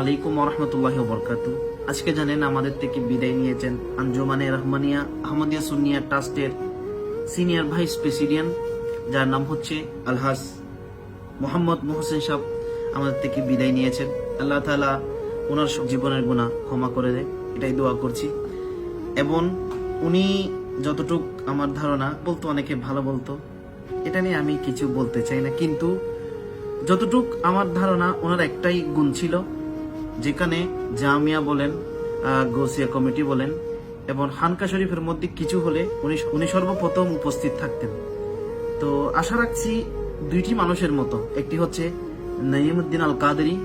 আলাইকুম রহমতুল্লাহ বরকাত আজকে জানেন আমাদের থেকে বিদায় নিয়েছেন আঞ্জুমানে রহমানিয়া, আহমদিয়া সুন্নিয়া ট্রাস্টের সিনিয়র ভাইস প্রেসিডেন্ট যার নাম হচ্ছে আলহাস মোহাম্মদ মোহসেন সাহ আমাদের থেকে বিদায় নিয়েছেন। আল্লাহ তালা ওনার জীবনের গুণা ক্ষমা করে দেয়, এটাই দোয়া করছি। এবং উনি যতটুক আমার ধারণা, বলতো অনেকে ভালো বলতো, এটা নিয়ে আমি কিছু বলতে চাই না। কিন্তু যতটুক আমার ধারণা, ওনার একটাই গুণ ছিল যেখানে জামিয়া বলেন গৌসিয়া কমিটি বলেন এবং হানকা শরীফের মধ্যে কিছু হলে উনি উনি সর্বপ্রথম উপস্থিত থাকতেন। তো আশা রাখছি দুইটি মানুষের মতো, একটি হচ্ছে নঈমুদ্দিন আল কাদেরি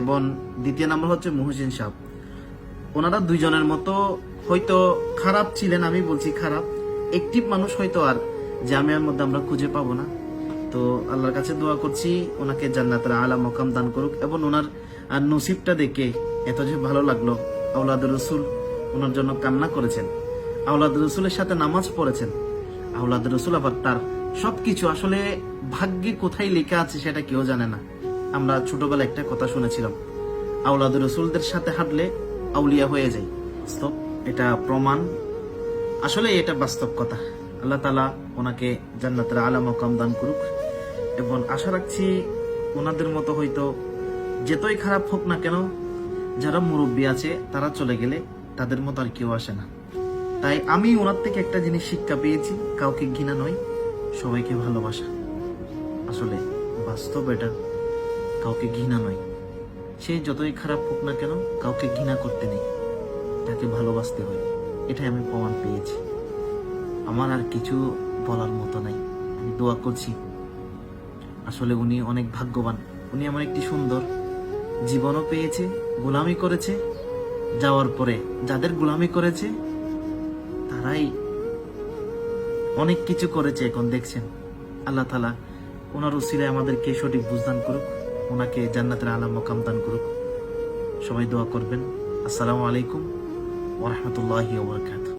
এবং দ্বিতীয় নাম্বার হচ্ছে মুহসিন সাহ। ওনারা দুইজনের মতো হয়তো খারাপ ছিলেন, আমি বলছি খারাপ। একটি মানুষ হয়তো আর জামিয়ার মধ্যে আমরা খুঁজে পাবো না। তো আল্লাহর কাছে দোয়া করছি, ওনাকে জান্নাতের আলা মকাম দান করুক এবং ওনার আর নসিবটা দেখে এত যে ভালো লাগল আউলাদ রসুল ওনার জন্য কান্না করেছেন। আউলাদ রসুলের সাথে নামাজ পড়েছেন। আউলাদ রসুল আবার তার সবকিছু আসলে ভাগ্যে কোথায় লেখা আছে সেটা কেউ জানে না। আমরা ছোটবেলায় একটা কথা শুনেছিলাম আউলাদ রসুলদের সাথে হাঁটলে আউলিয়া হয়ে যায়। বাস্তব এটা প্রমাণ। আসলে এটা বাস্তব কথা। আল্লাহ তালা ওনাকে জান্নাতের আলা মকাম দান করুক। এবং আশা রাখছি ওনাদের মতো হয়তো যেতই খারাপ হোক না কেন, যারা মুরব্বী আছে, তারা চলে গেলে তাদের মতো আর কেউ আসে না। তাই আমি ওনার থেকে একটা জিনিস শিক্ষা পেয়েছি, কাউকে ঘৃণা নয়, সবাইকে ভালোবাসা। আসলে বাস্তব এটা, কাউকে ঘৃণা নয়। সে যতই খারাপ হোক না কেন, কাউকে ঘৃণা করতে নেই। তাকে ভালোবাসতে হয়, এটাই আমি প্রমাণ পেয়েছি। আমার আর কিছু বলার মতো নাই, আমি দোয়া করছি। আসলে উনি অনেক ভাগ্যবান, উনি আমার একটি সুন্দর জীবনও পেয়েছে, গোলামি করেছে, যাওয়ার পরে যাদের গোলামি করেছে, তারাই অনেক কিছু করেছে এখন দেখছেন। আল্লাহ তালা ওনার উসিলায় আমাদেরকে সঠিক বুঝদান করুক, ওনাকে জান্নাতের আলাম মকাম দান করুক। সবাই দোয়া করবেন। আসসালামু আলাইকুম ওরহমতুল্লাহি ওবরকাত